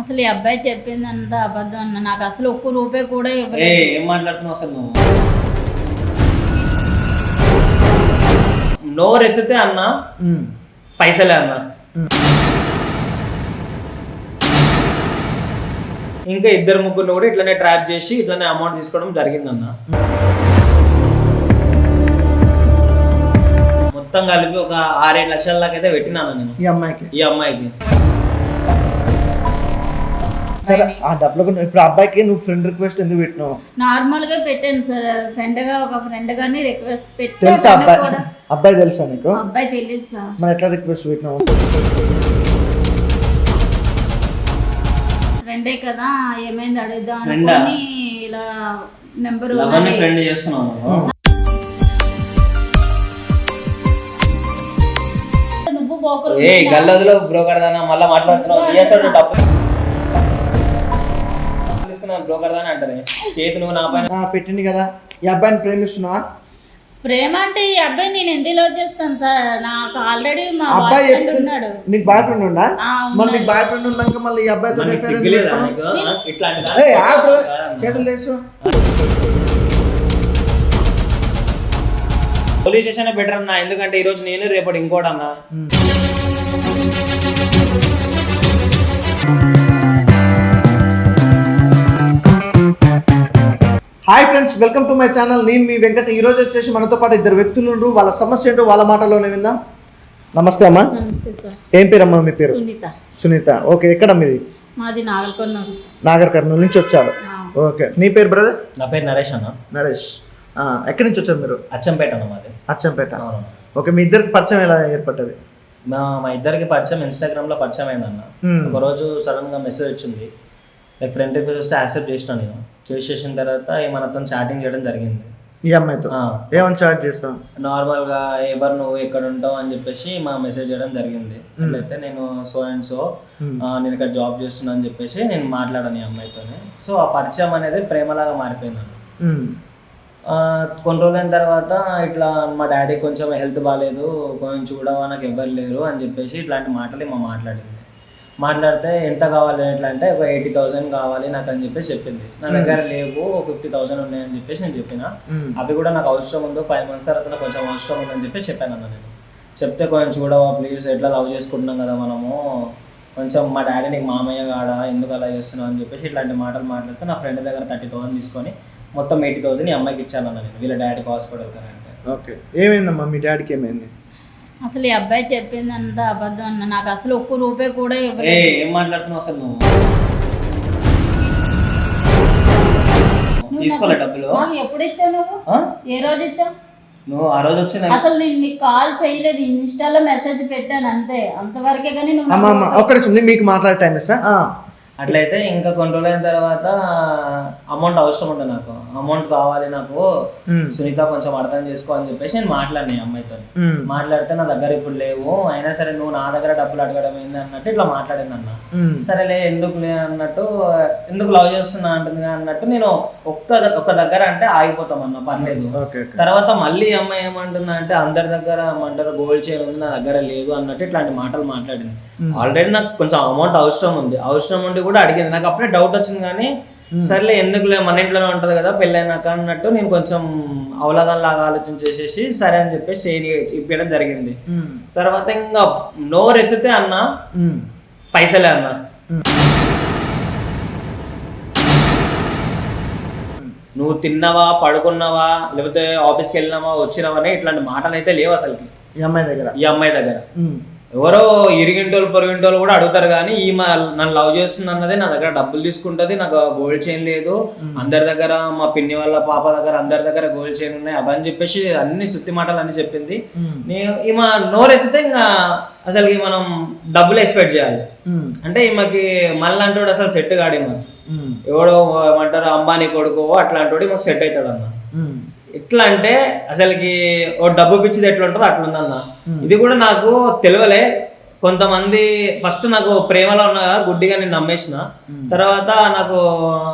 అసలు ఈ అబ్బాయి చెప్పిందంతా అబద్ధం అన్న. నాకు అసలు ఒక్క రూపాయి కూడా ఏ ఇవ్వలేదు. ఏం మాట్లాడుతున్నావు అసలు నువ్వు? నోరు ఎత్తితే అన్న. పైసలే అన్న. ఇంకా ఇద్దరు ముగ్గురు కూడా ఇట్లనే ట్రాప్ చేసి ఇట్లనే అమౌంట్ తీసుకోవడం జరిగిందన్న. మొత్తం కలిపి ఒక ఆరేడు లక్షల దాకా అయితే పెట్టినాను నేను? ఈ అమ్మాయికి. ఈ అమ్మాయికి. సరే ఆ డబ్బులు కూడా- ఇప్పుడు ఆ అబ్బాయికి నువ్వు ఫ్రెండ్ రిక్వెస్ట్ ఎందుకు పెట్టినావు? నార్మల్గా పెట్టాను సార్. ఫ్రెండ్గా ఒక ఫ్రెండ్ గాని రిక్వెస్ట్ పెట్టి తెలుసా అబ్బాయి? కూడా. అబ్బాయి తెలుసా నీకు? అబ్బాయి తెలియదు సార్. మరి ఎట్లా రిక్వెస్ట్ పెట్టినావు? ఫ్రెండే కదా ఏమైంది అడుగుదాం Friend ఆ? అనుకొని ఇలా నెంబర్ లవన్ని ఫ్రెండ్ చేస్తున్నాను నువ్వు? పోకరు ఏ గల్లదులో బ్రోకర్ దానా మళ్ళీ మాట్లాడుతున్నావు? బిఎస్ఆర్ డబ్బు బ్రోకర్ దానా అంటారే చేతి నువ్వు నా పైన ఆ, పెట్టింది కదా. ఈ అబ్బాయిని ప్రేమిస్తున్నావా? ప్రేమ అంటే ఈ అబ్బాయి నేను ఎందుకు లవ్ చేస్తాను సార్? నాకు ఆల్రెడీ మా బాయ్ అబ్బాయి ఫ్రెండ్ చెప్తే- ఉన్నాడు. నీకు బాయ్ ఫ్రెండ్ ఉందా? ఆ, మరి ఉన్నాడు. నీకు బాయ్ ఫ్రెండ్ ఉన్నాక మళ్ళీ ఈ అబ్బాయితో మనకి affair ఎందుకు సిగ్గులేదా పెట్టుకున్నావు? నీకు? ఆ? ఇట్లాంటిదా? ఏయ్, ఆగు, చేతులు తెలుసు పోలీస్ స్టేషన్ బెటర్ అన్న ఎందుకంటే ఈ రోజు నేను రేపటి ఇంకోటి అన్న. Hi friends welcome to my channel. నేను మీ వెంకట. ఈ రోజు వచ్చేసి మనతో పాటు ఇద్దరు వ్యక్తులు ఉండ్రు. వాళ్ళ సమస్య ఏంటో వాళ్ళ మాటలోనే విందాం. నమస్తే అమ్మా. నమస్తే సార్. ఏం పేరమ్మా మీ పేరు? సునీత. సునీత. ఓకే ఎక్కడ మీది? మాది నాగల్కొండ సార్ నాగర్ కర్నూలు నుంచి వచ్చారు. ఓకే. నీ పేరు బ్రదర్? నా పేరు నరేష్ అన్న. నరేష్. ఆ, ఎక్కడి నుంచి వచ్చారు మీరు? అచ్చంపేట అన్న మాది. అచ్చంపేట. ఓకే మీ ఇద్దరికి పరిచయం ఎలా ఏర్పడ్డది? మా మా ఇద్దరికి పరిచయం ఇన్స్టాగ్రామ్లో పరిచయం అయిందన్న. Hmm. ఒక రోజు సడన్గా మెసేజ్ వచ్చింది. లైక్ ఫ్రెండ్ రిక్వెస్ట్ వస్తే యాక్సెప్ట్ చేసిన నేను. చేసేసిన తర్వాత మనతో చాటింగ్ చేయడం జరిగింది. ఈ అమ్మాయితో? ఏమని చార్జ్ చేస్తాం నార్మల్గా ఎవరు నువ్వు ఎక్కడ ఉంటావు అని చెప్పేసి మా మెసేజ్ చేయడం జరిగింది. అట్లయితే నేను సో అండ్ సో Hmm. నేను ఇక్కడ జాబ్ చేస్తున్నా అని చెప్పేసి నేను మాట్లాడాను ఈ అమ్మాయితోనే. సో ఆ పరిచయం అనేది ప్రేమలాగా మారిపోయింది. ఆ, కొన్ని రోజులైన తర్వాత ఇట్లా మా డాడీ కొంచెం హెల్త్ బాగాలేదు కొంచెం చూడవా నాకు ఎవ్వరు లేరు అని చెప్పేసి ఇట్లాంటి మాటలు మా మాట్లాడింది. మాట్లాడితే ఎంత కావాలి ఎట్లా అంటే ఒక ఎయిటీ థౌసండ్ కావాలి నాకు అని చెప్పేసి చెప్పింది. నా దగ్గర లేవు ఫిఫ్టీ థౌసండ్ ఉన్నాయని చెప్పేసి నేను చెప్పిన. అవి కూడా నాకు అవసరం ఉందో ఫైవ్ మంత్స్ తర్వాత నాకు కొంచెం అవసరం ఉందని చెప్పి చెప్పాను అన్న నేను. చెప్తే కొంచెం చూడవా ప్లీజ్ ఎట్లా లవ్ చేసుకుంటున్నాం కదా మనము? కొంచెం మా డాడీ నీకు మామయ్య కాడా? ఎందుకు అలా చేస్తున్నావు అని చెప్పేసి ఇట్లాంటి మాటలు మాట్లాడితే నా ఫ్రెండ్ దగ్గర థర్టీ థౌసండ్ తీసుకొని మొత్తం ఎయిటీ థౌసండ్ ఈ అమ్మాయికి ఇచ్చాను అన్న నేను. వీళ్ళ డాడీకి హాస్పిటల్ అంటే. ఓకే. ఏమైందమ్మా? మీ డాడీకి ఏమైంది? అసలు ఈ అబ్బాయి చెప్పిందంతా అబద్ధం అన్న. నాకు అసలు ఒక్క రూపాయి కూడా ఇవ్వలేదు. ఏం మాట్లాడుతున్నావు అసలు నువ్వు? తీసుకోలే డబ్బులు? ఆ, ఎప్పుడు ఇచ్చావు నువ్వు? ఆ? ఏ రోజు ఇచ్చావు? నువ్వు ఆ రోజు వచ్చిన అసలు నేను నీకు కాల్ చేయలేదు. ఇన్స్టాలో మెసేజ్ పెట్టాను అంతే. అంతవరకే కానీ నువ్వు అమ్మ నాకు అమ్మ ఒక్క నిమిషం నేను మీకు మాట్లాడే టైం ఇస్తా ఆ. అట్లయితే ఇంకా కొన్ని రోజులైన తర్వాత అమౌంట్ అవసరం ఉండే నాకు. అమౌంట్ కావాలి నాకు. సునీత కొంచెం అర్థం చేసుకో అని చెప్పేసి నేను మాట్లాడినా అమ్మాయితో. మాట్లాడితే నా దగ్గర ఇప్పుడు లేవు. అయినా సరే నువ్వు నా దగ్గర డబ్బులు అడగడం ఏంది అన్నట్టు ఇట్లా మాట్లాడింది అన్న. సరేలే ఎందుకులే అన్నట్టు ఎందుకు లవ్ చేస్తున్నా అంటుంది అన్నట్టు నేను ఒక్క ఒక్క దగ్గర అంటే ఆగిపోతాం అన్న పర్లేదు. తర్వాత మళ్ళీ అమ్మాయి ఏమంటుందా అంటే అందరి దగ్గర ఏమంటారు గోల్డ్ చైన్ ఉంది నా దగ్గర లేదు అన్నట్టు ఇట్లాంటి మాటలు మాట్లాడింది. ఆల్రెడీ నాకు కొంచెం అమౌంట్ అవసరం ఉంది. అవసరం ఉండి కూడా అడిగింది నాకు అప్పుడే డౌట్ వచ్చింది కానీ సర్లే ఎందుకులే మన ఇంట్లోనే ఉంటది కదా పెళ్ళైనాక అన్నట్టు నేను కొంచెం అవలాగం లాగా ఆలోచన చేసేసి సరే అని చెప్పేసి చేయని ఇప్పించడం జరిగింది ఉమ్. తర్వాత ఇంకా నోరు ఎత్తితే అన్న ఉమ్. పైసలే అన్న. నువ్వు తిన్నావా పడుకున్నావా లేకపోతే ఆఫీస్కి వెళ్ళినావా వచ్చినావా ఇట్లాంటి మాటలు అయితే లేవు అసలుకి ఈ అమ్మాయి దగ్గర ఈ అమ్మాయి దగ్గర. ఎవరో ఇరిగింటోళ్ళు పొరిగింటోళ్ళు కూడా అడుగుతారు కానీ ఈ మా నన్ను లవ్ చేస్తుంది అన్నదే నా దగ్గర డబ్బులు తీసుకుంటది నాకు గోల్డ్ చైన్ లేదు అందరి దగ్గర మా పిన్ని వాళ్ళ పాప దగ్గర అందరి దగ్గర గోల్డ్ చైన్ ఉన్నాయి అవని చెప్పేసి అన్ని సుత్తి మాటలు అన్ని చెప్పింది. నేను ఈమె నోరెత్తితే ఇంకా అసలు మనం డబ్బులు ఎక్స్పెక్ట్ చేయాలి. అంటే ఈమెకి మళ్ళీ అంటాడు అసలు సెట్ కాడు ఈమె ఉమ్. ఎవడో ఏమంటారు అంబానీ కొడుకో అట్లాంటి మాకు సెట్ అవుతాడు అన్న. ఎట్లా అంటే అసలుకి ఓ డబ్బు పిచ్చిది ఎట్లా ఉంటుందో అట్లా ఉందన్న. ఇది కూడా నాకు తెలియలే కొంతమంది ఫస్ట్ నాకు ప్రేమలో ఉన్న గుడ్డిగా నేను నమ్మేసిన. తర్వాత నాకు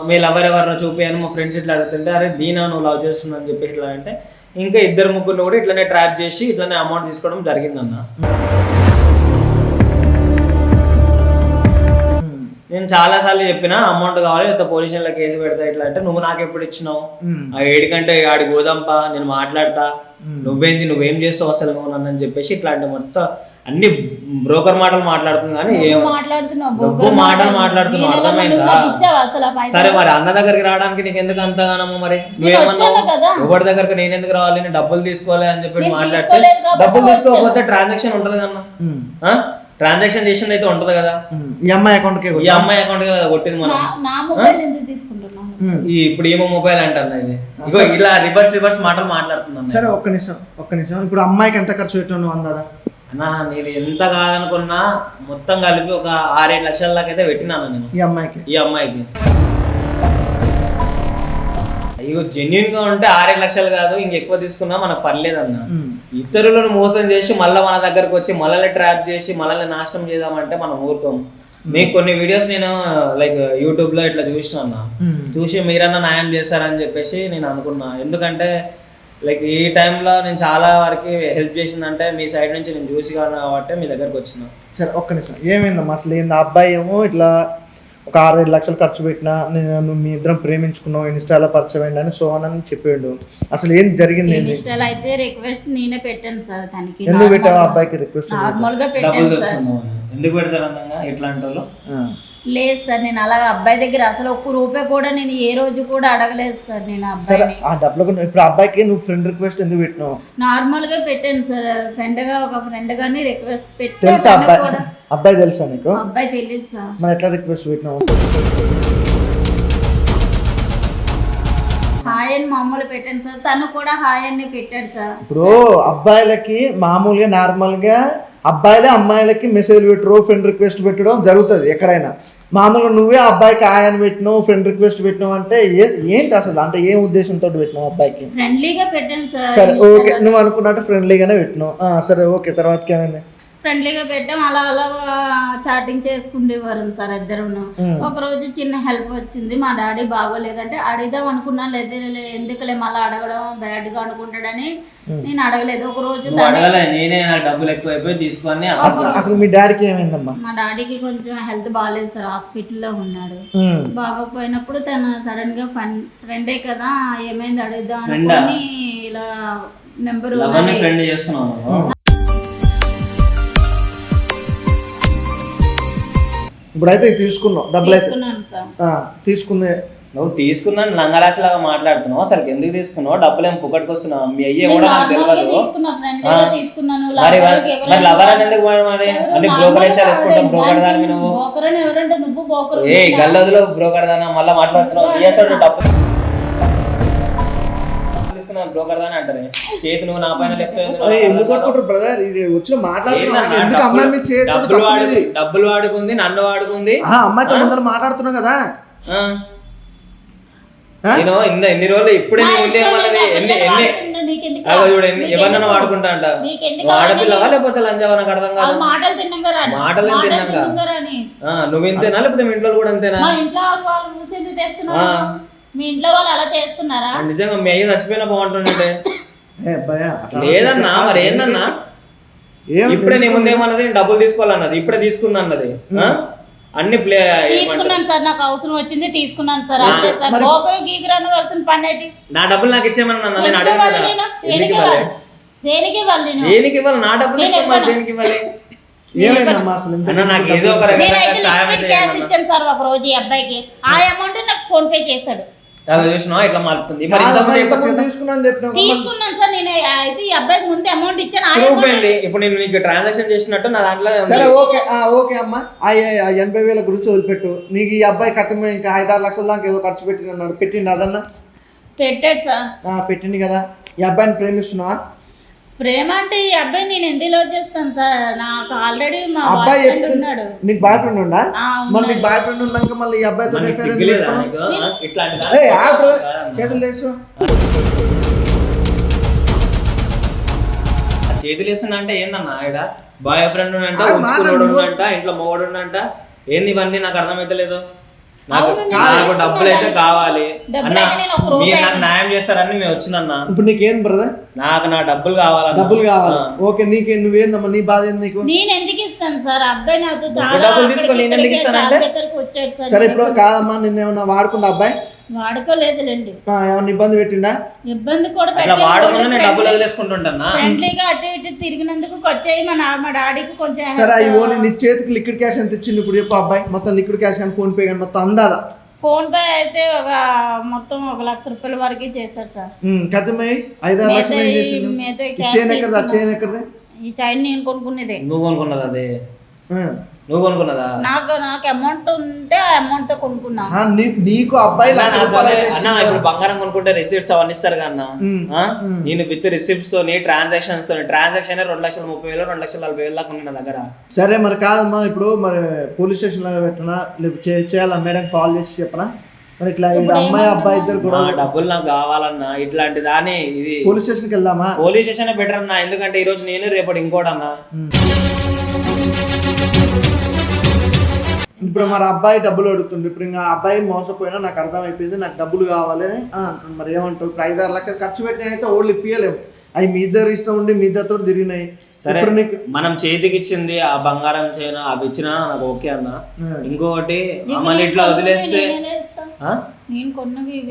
మీ లవర్ ఎవరినో మా ఫ్రెండ్స్ ఇట్లా అడుగుతుంటే అరే దీనా నువ్వు లవ్ చేస్తున్నా అని చెప్పి ఇట్లా అంటే ఇంకా ఇద్దరు ముగ్గురు కూడా ఇట్లనే ట్రాప్ చేసి ఇట్లనే అమౌంట్ తీసుకోవడం జరిగిందన్న నేను చాలా సార్లు చెప్పిన అమౌంట్ కావాలి లేకపోతే పోలీస్ స్టేషన్లో కేసు పెడతా ఇట్లా అంటే నువ్వు నాకు ఎప్పుడు ఇచ్చినావు. ఆ ఏడికంటే ఆడి గోదాంపా నేను మాట్లాడతా. నువ్వేంది నువ్వేం చేస్తావు అసలు నువ్వు నన్ను అని చెప్పేసి ఇట్లాంటి మొత్తం అన్ని బ్రోకర్ మాటలు మాట్లాడుతుంది కానీ ఏం నువ్వు మాటలు మాట్లాడుతున్నావు, అర్థమైందా? సరే మరి అన్న దగ్గరికి రావడానికి నీకు ఎందుకు అంతగానము మరి నువ్వేమన్నావు వచ్చాను కదా. ఎవరి దగ్గరికి నేను ఎందుకు రావాలి నేను డబ్బులు తీసుకోవాలి అని చెప్పి మాట్లాడితే డబ్బులు. తీసుకోకపోతే ట్రాన్సాక్షన్ ఉంటుంది కన్నా. ట్రాన్సాక్షన్ చేసింది అయితే ఉంటది కదా. ఈ అమ్మాయి అకౌంట్కే ఈ అమ్మాయి అకౌంట్ కదా కొట్టింది మనం. నా- నా మొబైల్ ఎందుకు తీసుకుంటున్నాను. ఈ ఇప్పుడు ఏమో మొబైల్ అంటుంది ఇది ఇగో ఇలా రివర్స్ రివర్స్ మాటలు మాట్లాడుతున్నాను సరే ఒక్క నిమిషం ఒక్క నిమిషం. ఇప్పుడు అమ్మాయికి ఎంత ఖర్చు పెట్టావు నువ్వు అందాదా? అన్నా నేను ఎంత కాదనుకున్నా మొత్తం కలిపి ఒక ఆరేడు లక్షల దాకా అయితే పెట్టినాను నేను. ఈ అమ్మాయికి? ఈ అమ్మాయికి. అయ్యో జెన్యున్గా ఉంటే ఆరేడు లక్షలు కాదు ఇంకెక్కువ తీసుకున్నా మనకు పర్లేదు అన్న ఉమ్. ఇతరులను మోసం చేసి మళ్ళీ మన దగ్గరకు వచ్చి మనల్ని ట్రాప్ చేసి మనల్ని నాశనం చేద్దామంటే మనం ఊరుకోం. మీకు కొన్ని వీడియోస్ నేను లైక్ యూట్యూబ్లో ఇట్లా చూసిన ఉమ్. చూసి మీరన్నా న్యాయం చేస్తారని చెప్పేసి నేను అనుకున్నా. ఎందుకంటే లైక్ ఈ టైంలో నేను చాలా వరకు హెల్ప్ చేసిందంటే మీ సైడ్ నుంచి నేను చూసి కాబట్టి మీ దగ్గరకు వచ్చిన. సరే ఒక్క నిమిషం. ఏమైందమ్మా? అసలు ఏంది? అబ్బాయి ఏమో ఇట్లా ఒక ఆరు ఏడు లక్షలు ఖర్చు పెట్టినా నేను మీ ఇద్దరం ప్రేమించుకున్నాం ఇన్స్టాలో పరిచయం అని సో అని చెప్పాడు అసలు ఏం జరిగింది ఏంది? ఇన్స్టాల్ అయితే రిక్వెస్ట్ నేనే పెట్టాను సార్ తనకి. ఎందుకు పెట్టావు ఆ అబ్బాయికి రిక్వెస్ట్ నార్మల్గా డబ్బులు పెట్టాను సార్. తెచ్చుకుందాం అని. ఎందుకు పెడతారు అందంగా? ఇట్లాంటి వాళ్ళు లేదు సార్ నేను అలా అబ్బాయి దగ్గర అసలు ఒక్క రూపాయి కూడా నేను ఏ రోజు కూడా అడగలేదు సార్ నేను సరే అబ్బాయిని. ఆ డబ్బులు కూడా- ఇప్పుడు ఆ అబ్బాయికి నువ్వు ఫ్రెండ్ రిక్వెస్ట్ ఎందుకు పెట్టినావు? నార్మల్గా పెట్టాను సార్ ఫ్రెండ్గా ఒక ఫ్రెండ్ గాని రిక్వెస్ట్ తెలుసా పెట్టాను అబ్బాయి? కూడా అబ్బాయి తెలుసా నీకు? అబ్బాయి తెలియదు సార్. మరి ఎట్లా రిక్వెస్ట్ పెట్టినావు? హాయ్ అని మామూలు పెట్టాను సార్ తను కూడా హాయ్ అని పెట్టాడు సార్. ఇప్పుడు అబ్బాయిలకి మామూలుగా నార్మల్గా అబ్బాయిలే అమ్మాయిలకి మెసేజ్ పెట్టరు ఫ్రెండ్ రిక్వెస్ట్ పెట్టడం జరుగుతుంది ఎక్కడైనా. మామూలుగా నువ్వే అబ్బాయికి ఆయన పెట్టినావు ఫ్రెండ్ రిక్వెస్ట్ పెట్టినావు అంటే ఏంటి అసలు? అంటే ఏం ఉద్దేశంతో పెట్టినావు అబ్బాయికి? ఫ్రెండ్లీగా పెట్టాను సార్ ఓకే నువ్వు అనుకున్నట్టు ఫ్రెండ్లీగానే పెట్టినావు. సరే ఓకే తర్వాతకి ఏమైంది? ఫ్రెండ్లీగా పెట్టాం అలా అలా చాటింగ్ చేసుకుండేవారు సార్ ఇద్దరును. ఒక రోజు చిన్న హెల్ప్ వచ్చింది మా డాడీ బాగోలేదంటే అడుగుదాం అనుకున్నా లేదా ఎందుకులే మళ్ళీ అడగడం బ్యాడ్గా అనుకుంటాడని నేను అడగలేదు. ఒక రోజు నేనే డబ్బులు ఎక్కువైపోయి తీసుకొని అసలు మీ డాడీకి ఏమైందమ్మా? మా డాడీకి కొంచెం హెల్త్ బాగాలేదు సార్ హాస్పిటల్లో ఉన్నాడు. బాగోపోయినప్పుడు తను సడన్గా ఫ్రెండే కదా ఏమైంది అడుగుదాం? అనుకుని ఇలా నెంబర్ ఫ్రెండ్ చేస్తున్నావు ఇప్పుడైతే తీసుకున్నావు డబ్బులు అయితే. తీసుకున్నాను సార్. ఆ, తీసుకుంది. నువ్వు తీసుకున్నాను లంగరాచిలాగా మాట్లాడుతున్నావు. అసలు ఎందుకు తీసుకున్నావు? డబ్బులు ఏం పుక్కటికి వస్తున్నావు? మీ అయ్యే కూడా నాకు తెలియదు మరి మరి లవర్ అని ఎందుకు పోయావు మరి అన్ని బ్రోకర్ వేషాలు వేసుకుంటావు వాడేది. బ్రోకర్ దాని నువ్వు? బ్రోకర్ అని ఎవరంటే నువ్వు? బ్రోకర్ ఏ గల్లదులో బ్రోకర్ దానా? మళ్ళీ మాట్లాడుతున్నావు. బిఎస్ఆర్ డబ్బులు తీసుకున్నావు బ్రోకర్ దాని అంటారే చేతి నువ్వు నా పైన మాట్లాడుతున్నావు? అనుకుంటారు బ్రదర్ ఇది వచ్చిన మాట్లాడుతున్నా ఏందన్నా, ఎందుకు అమ్మాయి మీద డబ్బులు- వాడు. డబ్బులు వాడుకుంది నన్ను వాడుకుంది. ఆ, అమ్మాయితో ముందర మాట్లాడుతున్నావు కదా? నేను ఇన్న ఎన్ని రోజులు ఇప్పుడే ఎన్ని ఎన్ని అగో చూడు ఎన్ని ఎవరినైనా వాడుకుంటా అంట. ఆడపిల్లవా లేకపోతే లంజావా నాకు అర్థం కాదు? మాటలు ఆ, నువ్వు ఇంతేనా లేకపోతే మీ ఇంట్లో కూడా అంతేనా? మా ఇంట్లో వాళ్ళు అలా చేస్తున్నారా? నిజంగా మీ అయ్య చచ్చిపోయినా బాగుంటుండే లేదన్నా మరి ఏందన్నా? ఏం ఇప్పుడే నీ ముందు ఏమన్నది? నేను డబ్బులు తీసుకోవాలన్నది ఇప్పుడే తీసుకుంది అన్నది ఆ? అన్ని ప్లే తీసుకున్నాను సార్ నాకు అవసరం వచ్చింది తీసుకున్నాను సార్. ఆ, అంతే సార్. బ్రోకర్ గీకరాను వలసిన పని ఏంటి? నా డబ్బులు నాకు ఇచ్చేయమని అన్న నేను అడగను దేనికి ఇవ్వాలి? దేనికి ఇవ్వాలి నేను? దేనికి ఇవ్వాలి? నా డబ్బులు ఇవ్వను. దేనికి ఇవ్వాలి? నాకు ఏదో ఒక రకంగా. ఇచ్చాను సార్ ఒక రోజు ఈ అబ్బాయికి. ఆ. అమౌంట్ నాకు ఫోన్ పే చేశాడు. అలా చూసినావా? ఇట్లా మారుతుంది? మరి ఇంతకుముందు? తీసుకున్నాను. తీసుకున్నాను సార్ నేను అయితే ఈ అబ్బాయికి ముందు అమౌంట్ ఇచ్చాను ఆ ప్రూఫ్ amount ఏంటి ఇప్పుడు నేను నీకు ట్రాన్సాక్షన్ చేసినట్టు నా దాంట్లో. సరే ఓకే ఆ, ఓకే అమ్మా. ఆ ఎనభై వేల గురించి వదిలిపెట్టు. నీకు ఈ అబ్బాయి కట్టమే ఇంకా ఐదు ఆరు లక్షల దాకా ఏదో ఖర్చు పెట్టినాడు పెట్టిండు అదన్నా? పెట్టాడు సార్. ఆ, పెట్టింది కదా. ఈ అబ్బాయిని ప్రేమిస్తున్నావా? ప్రేమ అంటే ఈ అబ్బాయి నేను ఎందుకు లవ్ చేస్తాను సార్ నాకు ఆల్రెడీ మా బాయ్ అబ్బాయి ఫ్రెండ్ ఎప్పుడు- ఉన్నాడు నీకు బాయ్ ఫ్రెండ్ ఉందా ఆ, మరి ఉన్నాడు. నీకు బాయ్ ఫ్రెండ్ ఉన్నాక మళ్ళీ ఈ అబ్బాయితో మరి నీకు affair ఎందుకు సిగ్గులేదా పెట్టుకున్నావు? నీకు? ఆ? ఇట్లాంటి ఏయ్, దానికి ఆ బ్రదర్, కాదమ్మా. చేతులు లేసు ఆ చేతులు వేస్తున్నా అంటే ఏందన్నా ఆవిడ బాయ్ ఫ్రెండ్ అంట ఆ, ఉంచుకున్నాడు మాట్లాడు. ఉండంట ఇంట్లో మొగడు ఉండంట ఏంది ఇవన్నీ నాకు అర్థమైతలేదు నాకు డబ్బులు అయితే. కావాలి అన్న మీరు నాకు. న్యాయం చేస్తారని మేము వచ్చినన్నా ఇప్పుడు నీకేం బ్రదర్ నాకు నా డబ్బులు కావాలన్న డబ్బులు కావాలి. ఓకే నీకే నువ్వేందమ్మా నీ బాధ ఏంది నీకు నేను ఎందుకు ఇస్తాను సార్ అబ్బాయి నాతో చాలా డబ్బులు తీసుకొని నేను ఎందుకు ఇస్తానంటే? సార్ సరే ఇప్పుడు కాదమ్మా నిన్న ఏమన్నా వాడుకుంటా అబ్బాయి వాడుకోలేదులేండి. ఆ, ఏమన్నా ఇబ్బంది పెట్టిండా? ఇబ్బంది కూడా అట్లా వాడకుండా నేను డబ్బులు వదిలేసుకుంటుంటన్నా ఫ్రెండ్లీగా అటు ఇటు తిరిగినందుకు వచ్చాయి మా నా మా డాడీకి కొంచెం సరే అవి ఓన్లీ నీ చేతికి లిక్విడ్ క్యాష్ ఎంత ఇచ్చింది ఇప్పుడు చెప్పు అబ్బాయి. మొత్తం లిక్విడ్ క్యాష్ కానీ ఫోన్ పే కానీ మొత్తం అందాదా ఫోన్ పే అయితే ఒక మొత్తం ఒక లక్ష రూపాయల వరకు చేశాడు సార్. కథమై ఐదారు లక్షలు చేసిండు. చైన్ ఎక్కడదా? ఈ చైన్ నేను కొనుక్కునేదే నువ్వు కొనుక్కున్నదా అది. నువ్వు కొనుక్కున్నదా? నాకు నాకు అమౌంట్ ఉంటే ఆ అమౌంట్తో కొనుక్కున్నా. ఆ, నీ- నీకు అబ్బాయి అన్న, లక్ష నాకు రూపాయలు అయితే అన్న ఇప్పుడు. బంగారం కొనుక్కుంటే రిసిప్ట్స్ అవన్నీ ఇస్తారు కదా అన్న. ఆ? నేను విత్ రిసిప్ట్స్ తోని ట్రాన్సాక్షన్స్ తోని ట్రాన్సాక్షన్ రెండు లక్షల ముప్పై వేలు రెండు లక్షల నలభై వేలు దాకా ఉంది నా దగ్గర. సరే మరి కాదమ్మా ఇప్పుడు మరి పోలీస్ స్టేషన్లో పెట్టనా? లేకపోతే చే- చేయాలా? మేడం కాల్ చేసి చెప్పనా? మరి ఇట్లా ఈ ఇప్పుడు అమ్మాయి అబ్బాయి ఇద్దరు నా కూడా డబ్బులు నాకు కావాలన్నా ఇట్లాంటి దాని ఇది. పోలీస్ స్టేషన్కి వెళ్దామా? పోలీస్ స్టేషన్ బెటర్ అన్న ఎందుకంటే ఈ రోజు నేను రేపటి ఇంకోటి అన్న. ఉమ్. ఇప్పుడు మరి అబ్బాయి డబ్బులు అడుగుతుంది ఇప్పుడు ఇంకా అబ్బాయి మోసపోయినా నాకు అర్థమైపోయింది నాకు డబ్బులు కావాలి అని అంటుంది మరి ఏమంటావు? ఇప్పుడు ఐదారు లక్షలు ఖర్చు పెట్టిన అయితే ఓళ్ళు ఇప్పియలేము అవి మీ ఇద్దరు ఇష్టం ఉండి మీ ఇద్దరితో తిరిగినాయి. సరే ఇప్పుడు నీకు మనం చేతికి ఇచ్చింది ఆ బంగారం చేయను అవి ఇచ్చినా నాకు ఓకే అన్న. ఇంకొకటి నేను ఇట్లా వదిలేస్తే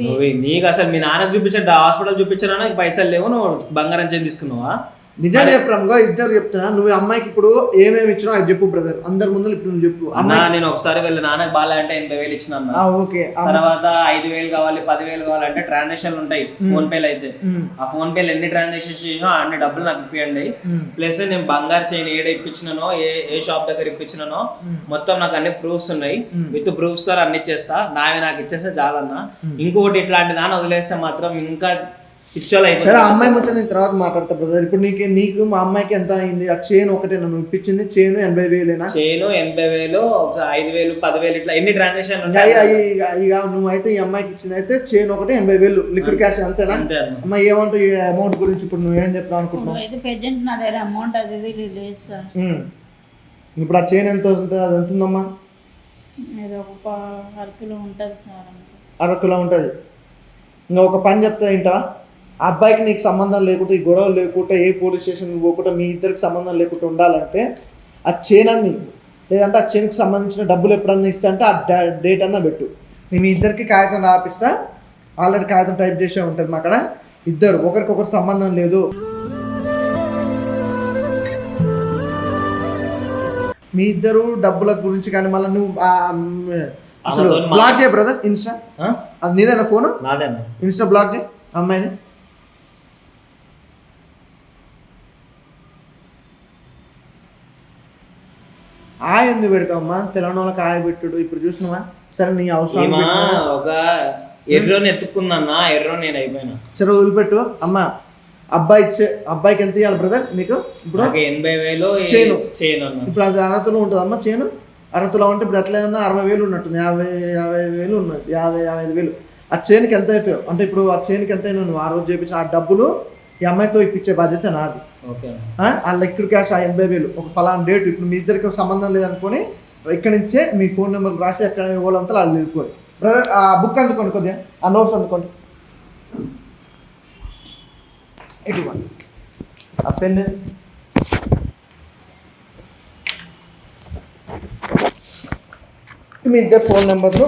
నువ్వు నీకు అసలు మీ నాన్నకు చూపించే హాస్పిటల్ చూపించినా నీకు పైసలు లేవు నువ్వు బంగారం చేసి తీసుకున్నావా? నిజం చెప్పరాముగా ఇద్దరు చెప్తున్నా నువ్వు అమ్మాయికి ఇప్పుడు ఏమేమి ఇచ్చినావు అది చెప్పు బ్రదర్ అందరి ముందు ఇప్పుడు నువ్వు చెప్పు. అన్న అమ్మాయి నేను ఒకసారి వెళ్ళి నాన్నకి బాగా అంటే ఎనభై వేలు ఇచ్చిన అన్న. ఆ, ఓకే. తర్వాత ఐదు వేలు కావాలి పది వేలు కావాలంటే ట్రాన్సాక్షన్లు ఉంటాయి ఫోన్ పేలు అయితే. ఆ ఫోన్ పేలు ఎన్ని ట్రాన్సాక్షన్ చేసినా అన్ని డబ్బులు నాకు ఇప్పియండి. ప్లస్ నేను బంగారు చైన్ ఏడ ఇప్పించినానో ఏ ఏ షాప్ దగ్గర ఇప్పించినానో ఉమ్. మొత్తం నాకు అన్ని ప్రూఫ్స్ ఉన్నాయి. విత్ ప్రూఫ్స్ ద్వారా అన్ని ఇచ్చేస్తా. నావి నాకు ఇచ్చేస్తే చాలన్నా. ఇంకొకటి ఇట్లాంటి దాన్ని వదిలేస్తే మాత్రం ఇంకా సరే ఆ అమ్మాయి ముచ్చట నేను తర్వాత మాట్లాడతా బ్రదర్ ఇప్పుడు నీకు నీకు మా అమ్మాయికి ఎంత అయింది? ఆ చైన్ ఒకటే నువ్వు ఇప్పించింది. చైన్ ఎనభై వేలేనా? చైన్ ఎనభై వేలు ఒకసారి ఐదు వేలు పది వేలు ఇట్లా ఎన్ని ట్రాన్సాక్షన్ అయ్యి ఉంటాయి? అయ్యి ఇక- ఇక నువ్వు అయితే ఈ అమ్మాయికి ఇచ్చింది అయితే చైన్ ఒకటి ఎనభై వేలు లిక్విడ్ క్యాష్ అంతేనా? అంతే అన్న. అమ్మాయి ఏమంటావు ఈ అమౌంట్ గురించి? ఇప్పుడు నువ్వు ఏం చెప్తావు అనుకుంటున్నావు? అయితే ప్రెజెంట్ నా దగ్గర అమౌంట్ అది ఇది లేదు సార్ ఉమ్. ఇప్పుడు ఆ చైన్ ఎంత ఉంటుంది? అది ఎంత ఉందమ్మా ఏదో ఒక ప- అరకిలో ఉంటుంది సార్. అరకులో ఉంటుంది. ఇంకా ఒక పని చెప్తా ఏంటా ఆ అబ్బాయికి నీకు సంబంధం లేకుండా ఈ గొడవ లేకుండా ఏ పోలీస్ స్టేషన్ పోకుండా మీ ఇద్దరికి సంబంధం లేకుండా ఉండాలంటే ఆ చైన్ అన్ని లేదంటే ఆ చైన్కి సంబంధించిన డబ్బులు ఎప్పుడన్నా ఇస్తా అంటే ఆ డా- డేట్ అన్నా పెట్టు. నేను మీ ఇద్దరికి కాగితం రాపిస్తా. ఆల్రెడీ కాగితం టైప్ చేసే ఉంటుంది మా అక్కడ ఇద్దరు ఒకరికొకరు సంబంధం లేదు. మీ ఇద్దరు డబ్బుల గురించి కానీ మళ్ళీ నువ్వు అసలు బ్లాక్ చేయ బ్రదర్ ఇన్స్టా? అది నీదేనా ఫోను? ఇన్స్టా బ్లాక్ చేయి అమ్మాయిని ఆయ ఎందుకు పెడతావమ్మా? తెలంగాణ వాళ్ళకి ఆయ పెట్టుడు. ఇప్పుడు చూసినావా సరే నీ అవసరం ఈమె ఒక ఎర్రోని ఎత్తుకుందన్న ఎర్రో నేను అయిపోయినా. సరే వదిలిపెట్టు. అమ్మ అబ్బాయి ఇచ్చే అబ్బాయికి ఎంత ఇవ్వాలి బ్రదర్ నీకు ఇప్పుడు నాకు ఎనభై వేలు చేయను. చేయను అన్న ఇప్పుడు అది అర్హతలో ఉంటుందమ్మా చేను? అర్హతలో ఉంటే ఇప్పుడు ఎట్లయినా అరవై వేలు ఉన్నట్టుంది. యాభై యాభై వేలు ఉన్నది. యాభై యాభై ఐదు వేలు. ఆ చేనుకి ఎంత అవుతాయో? అంటే ఇప్పుడు ఆ చేనుకి ఎంత అయినా నువ్వు ఆ రోజు చేపించిన ఆ డబ్బులు ఈ అమ్మాయితో ఇప్పించే బాధ్యత నాది. ఆ? లిక్విడ్ క్యాష్ ఆ ఎనభై వేలు. ఒక ఫలానా డేట్. ఇప్పుడు మీ ఇద్దరికి సంబంధం లేదనుకొని ఇక్కడి నుంచే మీ ఫోన్ నెంబర్ రాసి ఎక్కడ ఇవ్వాలంతా వాళ్ళు వెళ్ళిపోయి బ్రదర్ ఆ బుక్ అందుకోండి కొద్దిగా. ఆ నోట్స్ అందుకోండి. ఇటువంటి ఆ పెన్ మీ ఇద్దరు ఫోన్ నెంబర్లు.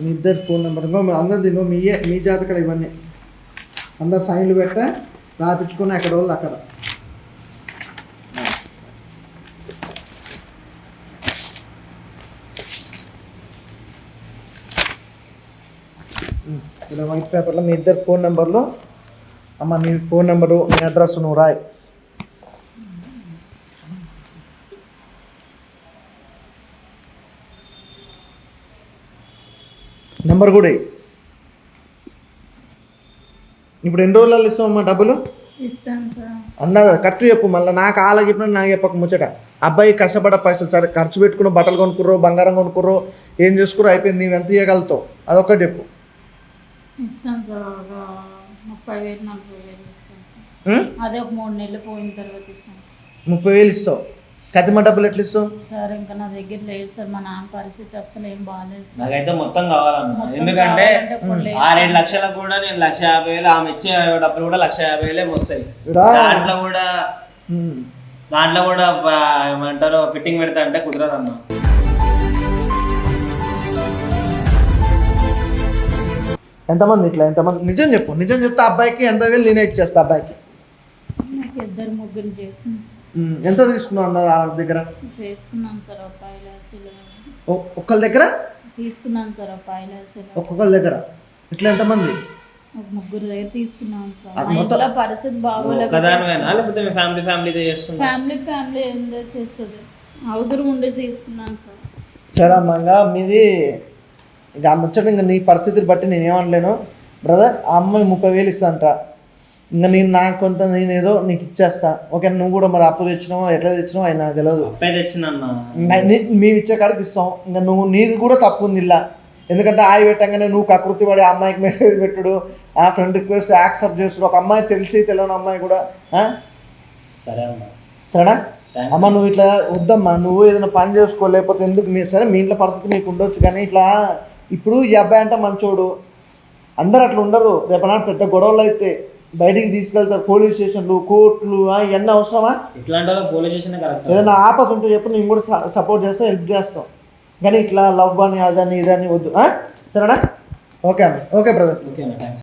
మీ ఇద్దరు ఫోన్ నెంబర్. అందరు దిగో మీ మీ జాతకాలు ఇవన్నీ. అందరు సైన్లు పెట్ట రాపించుకుని అక్కడ వాళ్ళు అక్కడ. ఉమ్, ఇలా వైట్ పేపర్లో మీ ఇద్దరు ఫోన్ నెంబర్లో. అమ్మ నీ ఫోన్ నెంబరు మీ అడ్రస్ నువ్వు రాయి. నెంబర్ కూడా. ఇప్పుడు ఎన్ని రోజులలో ఇస్తామమ్మా డబ్బులు? అన్నారు కరెక్ట్ చెప్పు మళ్ళీ నాకు ఆలా చెప్పిన నాకు చెప్పక ముచ్చట. అబ్బాయి కష్టపడ్డ పైసలు సరే ఖర్చు పెట్టుకుని బట్టలు కొనుక్కుర్రో బంగారం కొనుక్కుర్రో ఏం చేసుకురో అయిపోయింది నువ్వు ఎంత ఇవ్వగలుగుతావు అదొక్కటి చెప్పు? అదే ముప్పై వేలు ఇస్తావు. కతిమ డబ్బులు ఎట్లా ఇస్తావు సార్ ఇంకా నా దగ్గర లేదు సార్ మా నాన్న పరిస్థితి అసలు ఏం బాగాలేదు సార్. నాకైతే మొత్తం కావాలన్న మొత్తం ఎందుకంటే కావాలంటే ఇప్పుడు లేదు ఆరేడు లక్షలకు కూడా నేను లక్ష యాభై వేలు ఆమె ఇచ్చే డబ్బులు కూడా లక్ష యాభై వేలే వస్తాయి రా. దాంట్లో కూడా ఉమ్. దాంట్లో కూడా బ- ఏమంటారు ఫిట్టింగ్ పెడతా అంటే కుదరదు అన్న ఎంతమంది ఇట్లా ఎంతమంది నిజం చెప్పు నిజం చెప్తే అబ్బాయికి ఎనభై వేలు నేనే ఇచ్చేస్తా అబ్బాయికి నాకు ఇద్దరు ముగ్గురు చేసింది. ఎంత తీసుకున్నావు అన్న వాళ్ళ దగ్గర? తీసుకున్నాను సార్ ఒక ఫైవ్ ఒ- ఒక్కళ్ళ దగ్గర? తీసుకున్నాను సార్ ఒక ఫైవ్ ఒక్కొక్కళ్ళ దగ్గర. ఇట్లా ఎంతమంది? ఒక ముగ్గురు దగ్గర తీసుకున్నాను సార్. ఇంట్లో పరిస్థితి బాగోలేదు. లేకపోతే మీ ఫ్యామిలీ ఫ్యామిలీతో చేస్తున్నా ఫ్యామిలీ ఫ్యామిలీ ఏందో చేస్తుంది. అవసరం ఉండి తీసుకున్నాను సార్. సరే అమ్మంగా మీది ఇక ముచ్చట ఇంకా నీ పరిస్థితిని బట్టి నేను ఏమనలేను బ్రదర్ ఆ అమ్మాయి ముప్పై వేలు ఇస్తాంట ఇంకా నేను నాకు కొంత నేను ఏదో నీకు ఇచ్చేస్తా. ఓకే నువ్వు కూడా మరి అప్పు తెచ్చినావో ఎట్లా తెచ్చినావో అది నాకు తెలియదు అప్పే తెచ్చినన్న. మేము ఇచ్చే కాడికి ఇస్తాం. ఇంకా నువ్వు నీది కూడా తప్పు ఉంది ఇలా. ఎందుకంటే ఆయి పెట్టంగానే నువ్వు కకృతి పడి అమ్మాయికి మెసేజ్ పెట్టుడు. ఆ ఫ్రెండ్ రిక్వెస్ట్ యాక్సెప్ట్ చేసుడు ఒక అమ్మాయి తెలిసి తెలియని అమ్మాయి కూడా? సరే అన్న సరేనా? అమ్మ నువ్వు ఇట్లా వద్దమ్మా. నువ్వు ఏదైనా పని చేసుకో లేకపోతే ఎందుకు మీ సరే మీ ఇంట్లో పరిస్థితి మీకు ఉండొచ్చు కానీ ఇట్లా ఇప్పుడు ఈ అబ్బాయి అంటే మంచోడు. అందరు అట్లా ఉండరు. రేపనా పెద్ద గొడవలు అయితే బయటికి తీసుకెళ్తారు పోలీస్ స్టేషన్లు కోర్టులు ఇవన్నీ అవసరమా? ఇట్లాంటి పోలీస్ స్టేషన్ కరెక్ట్. ఏదైనా ఆపద ఉంటే చెప్పు నేను కూడా సపోర్ట్ చేస్తా హెల్ప్ చేస్తాం. కానీ ఇట్లా లవ్ అని అదని ఇదని వద్దు? సరేనా? ఓకే అమ్మ ఓకే బ్రదర్ ఓకే అన్న థ్యాంక్స్